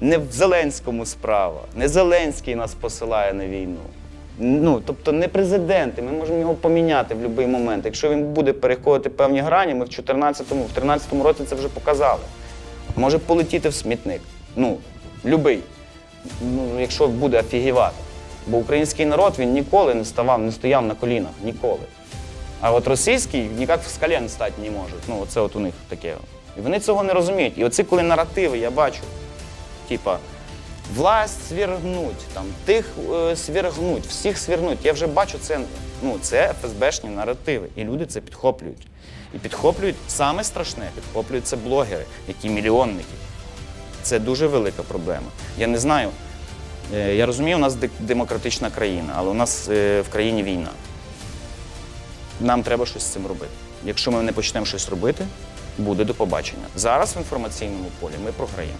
Не в Зеленському справа, не Зеленський нас посилає на війну. Ну, тобто не президенти, ми можемо його поміняти в будь-який момент. Якщо він буде переходити певні грані, ми в 14-му, в 13-му році це вже показали. Може полетіти в смітник. Ну, любий. Ну, якщо буде офігівати. Бо український народ він ніколи не ставав, не стояв на колінах. Ніколи. А от російський ніяк в скален стати не може. Ну, оце от у них таке. І вони цього не розуміють. І оці коли наративи я бачу, типа, власть свергнуть, там, тих е, свергнуть, всіх свергнуть. Я вже бачу це. Ну, це ФСБшні наративи. І люди це підхоплюють. І підхоплюють саме страшне, підхоплюють це блогери, які мільйонники. Це дуже велика проблема. Я не знаю. е, Я розумію, у нас демократична країна, але у нас е, в країні війна. Нам треба щось з цим робити. Якщо ми не почнемо щось робити, буде до побачення. Зараз в інформаційному полі ми програємо.